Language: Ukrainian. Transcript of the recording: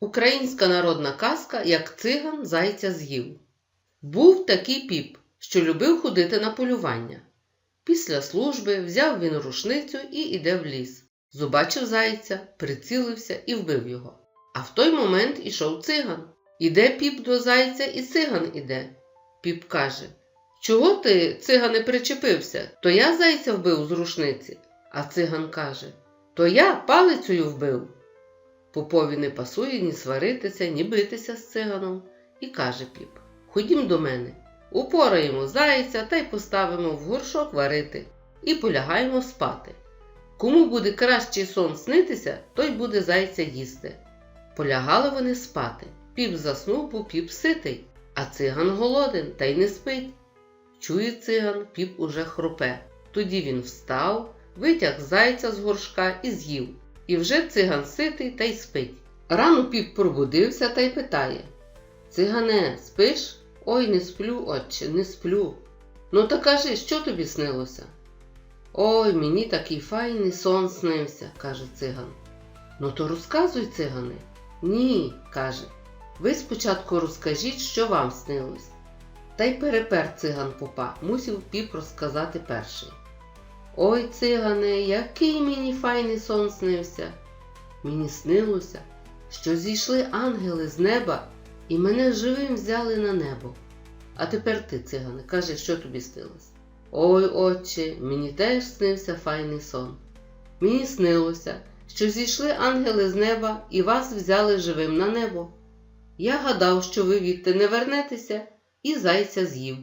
Українська народна казка, як циган зайця з'їв. Був такий піп, що любив ходити на полювання. Після служби взяв він рушницю і іде в ліс. Зубачив зайця, прицілився і вбив його. А в той момент ішов циган. Іде піп до зайця, і циган іде. Піп каже: Чого ти, цигане, причепився? То я зайця вбив з рушниці. А циган каже: То я палицею вбив. Попові не пасує ні сваритися, ні битися з циганом. І каже піп: Ходім до мене, упораємо зайця та й поставимо в горшок варити і полягаємо спати. Кому буде кращий сон снитися, той буде зайця їсти. Полягали вони спати. Піп заснув, бо піп ситий, а циган голоден та й не спить. Чує циган, піп уже хропе. Тоді він встав, витяг зайця з горшка і з'їв. І вже циган ситий та й спить. Рано піп пробудився та й питає Цигане, спиш? Ой, не сплю, отче, не сплю. Ну та кажи, що тобі снилося? Ой, мені такий файний сон снився, каже циган. Ну то розказуй, цигане. Ні, каже. Ви спочатку розкажіть, що вам снилось. Та й перепер циган попа, мусив піп розказати перший. Ой, цигане, який мені файний сон снився. Мені снилося, що зійшли ангели з неба і мене живим взяли на небо. А тепер ти, цигане, кажи, що тобі снилось. Ой, отче, мені теж снився файний сон. Мені снилося, що зійшли ангели з неба і вас взяли живим на небо. Я гадав, що ви відти не вернетеся, і зайця з'їв.